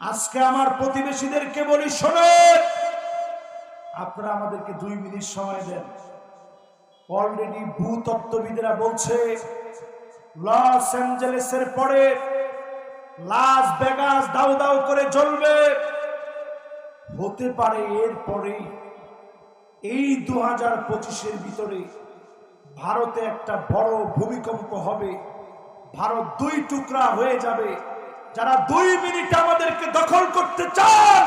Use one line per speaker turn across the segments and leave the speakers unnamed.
আজকে আমার প্রতিবেশীদেরকে বলি শোনেন আপনারা আমাদেরকে দুই মিনিট সময় দেন। অলরেডি ভূতত্ত্ববিদেরা বলছে, লস অ্যাঞ্জেলেসের পরে লাস ভেগাস দাউ দাউ করে জ্বলবে। হতে পারে এরপরে এই দু হাজার পঁচিশের ভিতরে ভারতে একটা বড় ভূমিকম্প হবে। ভারত দুই টুকরা হয়ে যাবে। যারা দুই মিনিট আমাদেরকে দখল করতে চান,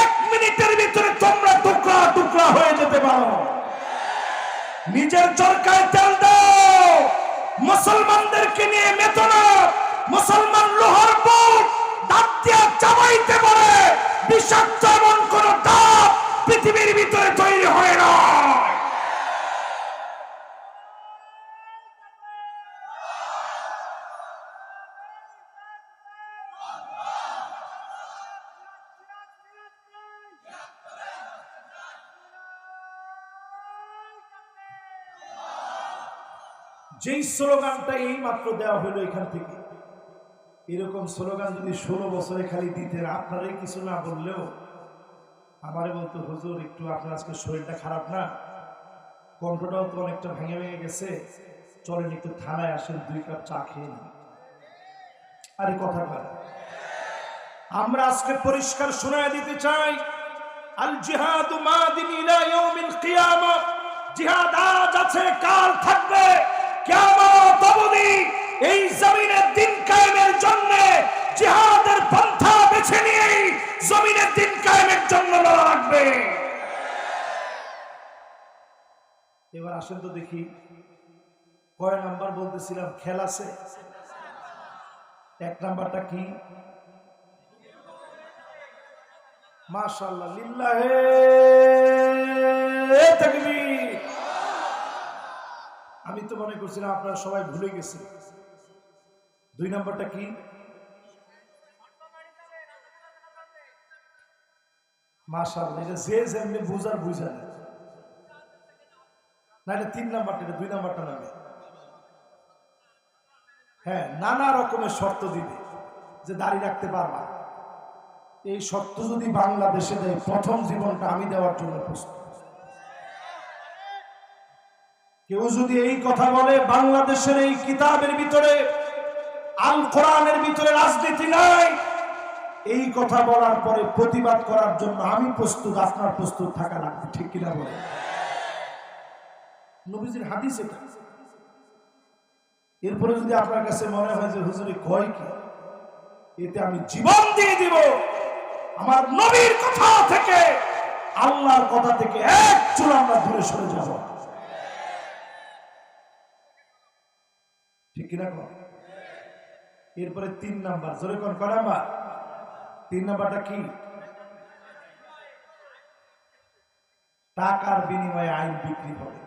এক মিনিটের ভিতরে তোমরা টুকরা টুকরা হয়ে যেতে পারো। নিজের চরকায় তেল দাও। মুসলমানদেরকে নিয়ে মেতো না। মুসলমান লোহার বুট দাঁত দিয়ে চাবাইতে পারে। বিষাক্ত এমন কোন ডাব পৃথিবীর ভিতরে তৈরি হয় না যেই স্লোগানটা এই মাত্র দেওয়া হলো এখান থেকে, এরকম স্লোগান যদি ষোলো বছরে খালি দিতেন, আপনারাই কিছু না বললেও আমারে বলতো, হুজুর, একটু আপনার আজকে শরীরটা খারাপ না? কণ্ঠটাও তো অনেকটা ভেঙে ভেঙে গেছে। চলেন একটু থানায় আসেন, দুই কাপ চা খেয়ে নিন আরে কথা বলে আমরা আজকে পরিষ্কার শোনায় দিতে চাই, আল জিহাদ জিহাদ আজ আছে, কাল থাকবে। লাগবে। এবার আসেন তো দেখি, কয় নাম্বার বলতেছিলাম, খেল আছে? এক নাম্বারটা কি? মাশাআল্লাহ, লিল্লাহে আমি তো মনে করছিলাম, আপনারা সবাই ভুলে গেছেন। দুই নাম্বারটা কি? মাশাআল্লাহ, এটা যে বুঝার বুঝা না। এটা তিন নাম্বারটা এটা, দুই নাম্বারটা নামে। হ্যাঁ নানা রকমের শর্ত দিবে যে দাঁড়িয়ে রাখতে পারবা এই শর্ত যদি বাংলাদেশে দেয়, প্রথম জীবনটা আমি দেওয়ার জন্য প্রস্তুত। কেউ যদি এই কথা বলে, বাংলাদেশের এই কিতাবের ভিতরে, আল কোরআনের ভিতরে রাজনীতি নাই, এই কথা বলার পরে প্রতিবাদ করার জন্য আমি প্রস্তুত, আপনার প্রস্তুত থাকা লাগবে, ঠিক কিনা বলে নবীজির হাদিস এটা। এরপরে যদি আপনার কাছে মনে হয় যে, হুজুরি কয় কি? এতে আমি জীবন দিয়ে দিব। আমার নবীর কথা থেকে, আল্লাহর কথা থেকে এক চুল আমরা দূরে সরে যাব। ঠিক কিনা কর এরপরে তিন নাম্বার, জোরে কোন ক নাম্বার? তিন নাম্বারটা কি? টাকার বিনিময়ে আইন বিক্রি হবে।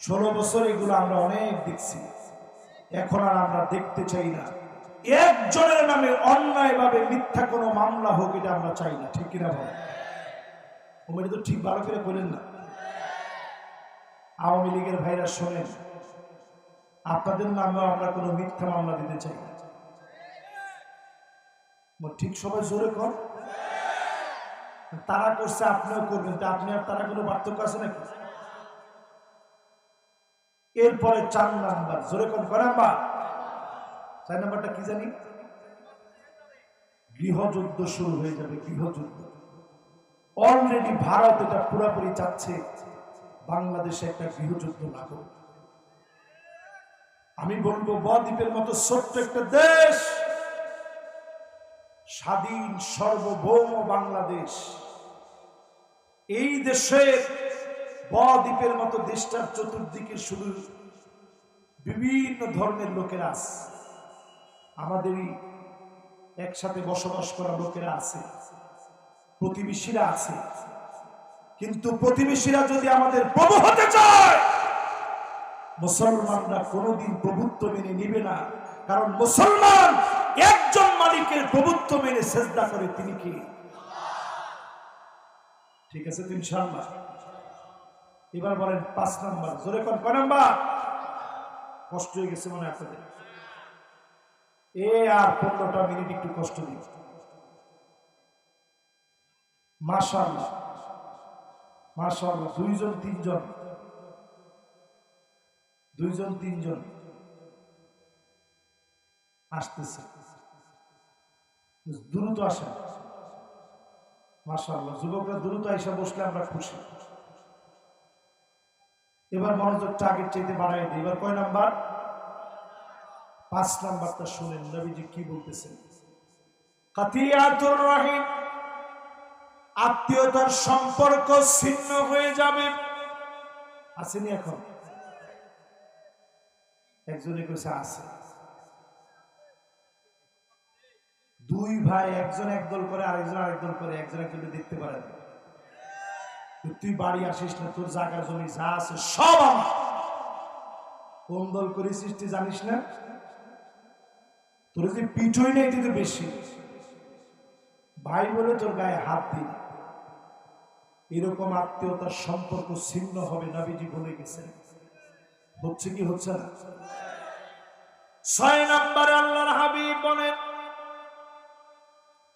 ষোলো বছর এগুলো আমরা অনেক দেখছি। এখন আর আমরা দেখতে চাই না। একজনের নামে অন্যায় ভাবে মিথ্যা কোনো মামলা হোক, এটা আমরা চাই না। ঠিক কিনা বল ওমের তো ঠিক ভালো করে বলেন না। আওয়ামী লীগের ভাইরা শোনেন আপনাদের নামেও আমরা কোনো মিথ্যা মামলা দিতে চাই ঠিক সবাই জোরে কর তারা করছে, আপনিও করবেন। তা আপনি আর তারা কোনো পার্থক্য আছে নাকি? এরপরে চার নাম্বার। জোরে কোন, কয় নাম্বার? চার নাম্বারটা কি জানি? গৃহযুদ্ধ শুরু হয়ে যাবে, গৃহযুদ্ধ। অলরেডি ভারত এটা পুরোপুরি চাচ্ছে। বাংলাদেশে একটা গৃহযুদ্ধ লাগুক। আমি বলব বদ্বীপের মতো ছোট্ট একটা দেশ, স্বাধীন, সর্বভৌম বাংলাদেশ। এই দেশের বদ্বীপের মতো দেশটার চতুর্দিকে শুধু বিভিন্ন ধর্মের লোকেরা আছে। আমাদেরই একসাথে বসবাস করা লোকেরা আছে, প্রতিবেশীরা আছে। কিন্তু প্রতিবেশীরা যদি আমাদের প্রভু হতে চায় মুসলমানরা কোনোদিন প্রভুত্ব মেনে নিবে না। কারণ মুসলমান একজন মালিকের প্রভুত্ব মেনে চেষ্টা করে, তিনি কি? ঠিক আছে তিন ইনশাআল্লাহ। এবার বলেন পাঁচ নাম্বার। জোরে কোন, কয় নাম্বার? কষ্ট হয়ে গেছে মনে আপনাদের। এ আর পনেরোটা মিনিট একটু কষ্ট দিন। মাশাল্লাহ মাশাল্লাহ দুইজন, তিনজন। দুইজন, তিনজন আসতেছে। দ্রুত আসেন। মাশাল্লাহ যুবকরা দ্রুত এসে বসলে আমরা খুশি। এবার মনোযোগটা আগের চাইতে বাড়াই দিই। এবার কয় নাম্বার? পাঁচ নাম্বারটা শুনেন, নবীজি কি বলতেছেন? আত্মীয়তার সম্পর্ক ছিন্ন হয়ে যাবে। আসেনি এখন? একজনে কইছে আছে। দুই ভাই, একজন একদল করে, আরেকজন আরেকদল করে একজন দেখতে পারে না। তুই বাড়ি আসিস না, তোর জায়গা জমি যা আছে সব কোন দল করেছিস তুই জানিস না? তোর যে পিঠই নেই, তুই বেশি। ভাই বলে তোর গায়ে হাত দিন এরকম আত্মীয়তার সম্পর্ক ছিন্ন হবে, নাবিজি বলে গেছেন। হচ্ছে কি হচ্ছে না? ছয় নম্বরে আল্লাহর হাবিব বলেন,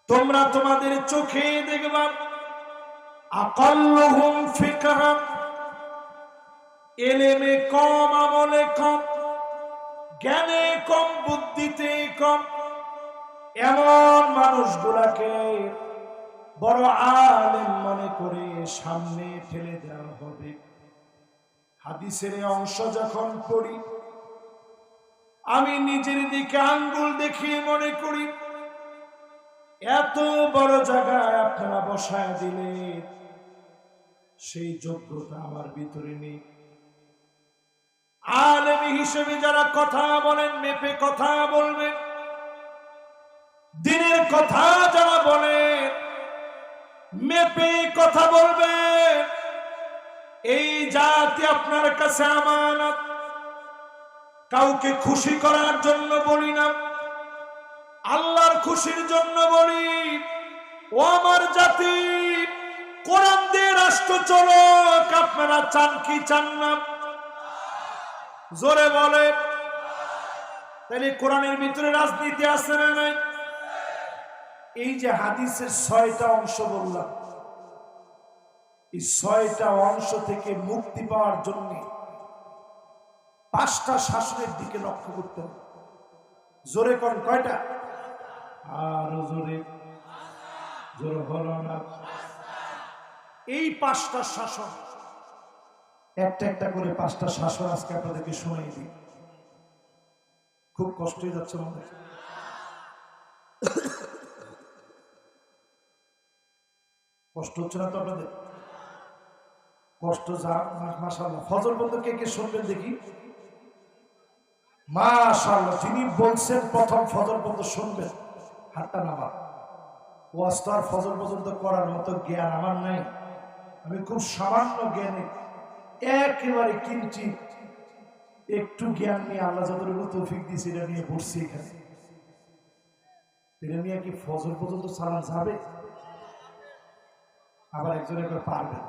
তোমরা তোমাদের চোখে দেখবা, আকাল্লুহুম ফিকহান এলেমে কম, আমলে কম, জ্ঞানে কম, বুদ্ধিতে কম, এমন বড় মনে করে সামনে ঠেলে দেওয়া হবে। হাদিসের অংশ যখন পড়ি, আমি নিজের দিকে আঙ্গুল দেখিয়ে মনে করি, এত বড় জায়গায় আপনারা বসায় দিলে সেই যোগ্যতা আমার ভিতরে নেই। আলেমী হিসেবে যারা কথা বলেন, মেপে কথা বলবেন। দিনের কথা যারা বলেন, মেপে কথা বলবেন। এই জাতি আপনার কাছে আমানত। কাউকে খুশি করার জন্য বলি না। আল্লাহর খুশির জন্য বলি, ও আমার জাতি, কোরআন দিয়ে রাষ্ট্র চলক, আপনারা চান কি চান না? জোরে বলে। তাহলে কোরআনের ভিতরে রাজনীতি আছে না নাই? এই যে হাদিসের ছয়টা অংশ বললাম। এই ছয়টা অংশ থেকে মুক্তি পাওয়ার জন্য পাঁচটা শাসনের দিকে লক্ষ্য করতে হবে। জোরে কর কয়টা? আর জোরে। জোরে হলো না। এই পাঁচটা শাসন একটা একটা করে পাঁচটা শাসন আজকে আপনাদেরকে শোনাই দিই। খুব কষ্ট হয়ে যাচ্ছে আমাদের কষ্ট হচ্ছে না তো আপনাদের? কষ্ট যা মাসাল্লাহ ফজর বলতে কে কে শুনবেন দেখি? মাশাল্লাহ যিনি বলছেন প্রথম ফজর পর্যন্ত শুনবেন, হাতটা নামা ওয়াজ তো ফজর পর্যন্ত করার মতো জ্ঞান আমার নাই। আমি খুব সামান্য জ্ঞানে। একেবারে কিঞ্চিত। একটু জ্ঞান নিয়ে আল্লাহ যতটুকু তৌফিক দিয়েছি, এটা নিয়ে বসছি এখানে। এটা নিয়ে কি ফজর পর্যন্ত চালান যাবে? আবার একজন একবার পারবেন।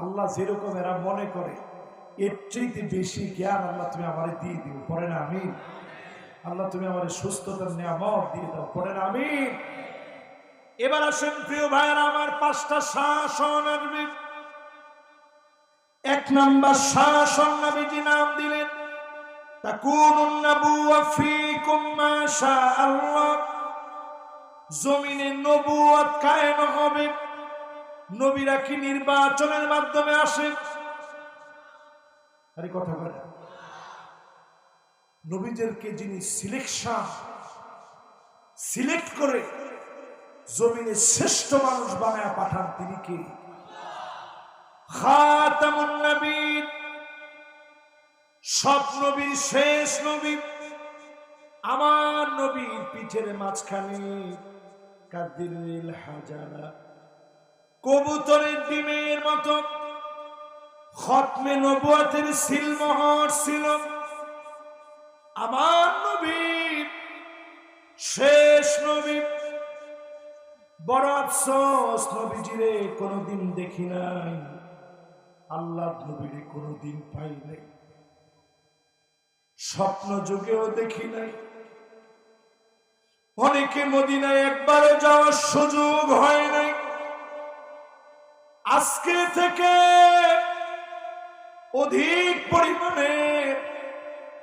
আল্লাহ যেরকম এরা মনে করে, এর চাইতে বেশি জ্ঞান আল্লাহ তুমি আমারে দিয়ে দিও। পরে না আমি আল্লাহ তুমি আমার সুস্থতার নিয়ামত দিয়ে দাও। পরে না আমি এবার আসেন প্রিয় ভাইয়েরা, আমার পাঁচটা শাসন আসবে এক নাম্বার শাসন নবীজি নাম দিলেন জমিনে নবুয়ত কায়েম হবে। নবীরা কি নির্বাচনের মাধ্যমে আসে? আরে কথা বলে। নবীদেরকে যিনি সিলেকশন সিলেক্ট করে জমিনে শ্রেষ্ঠ মানুষ বানায় পাঠান, তিনি কে? নবীর সব নবীর শেষ নবী। আমার নবীর পিঠের মাঝখানে কাদিল হাজারা। কবুতরের ডিমের মতো। খতমে নবুয়াতের সিলমোহর ছিল। আমার নবীর শেষ নবী। বড় আফসোস, নবীজিরে কোনোদিন দেখি নাই। আল্লাহ নবীরে কোনোদিন পাই নাই। স্বপ্ন যুগেও দেখি নাই। অনেকে মদিনায় একবারও যাওয়ার সুযোগ হয় নাই। আজকে থেকে অধিক পরিমাণে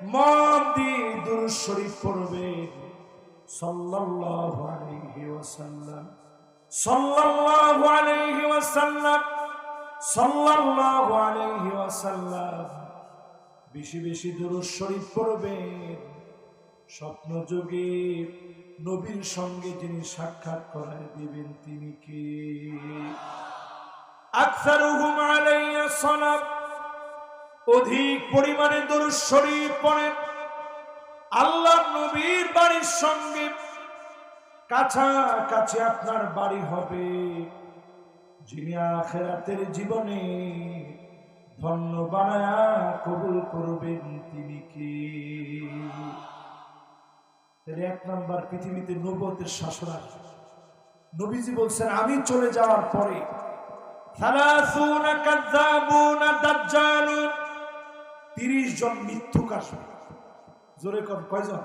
মন দিয়ে দুরূদ শরীফ পড়বে বেশি বেশি দুরূদ পড়বেন। স্বপ্ন যোগে নবীর সঙ্গে যিনি সাক্ষাৎ করায় দিবেন। তিনি কে? আকসারুহুম আলাইয়া সালাত অধিক পরিমাণে দরুদ শরীফ পড়েন। আল্লাহ নবীর বাড়ির সঙ্গে কাছাকাছি আপনার বাড়ি হবে। যিনি আখেরাতের জীবনে ধন্য বানায়া কবুল করবেন তিনি কি? এক নাম্বার পৃথিবীতে নবতের শাসন আছে। নবীজি বলছেন, আমি চলে যাওয়ার পরে সালাসুনা কাজ্জাবুনা দাজ্জালুন। 30 জন মিথ্যুক আসবে। জোরে কম কয়জন?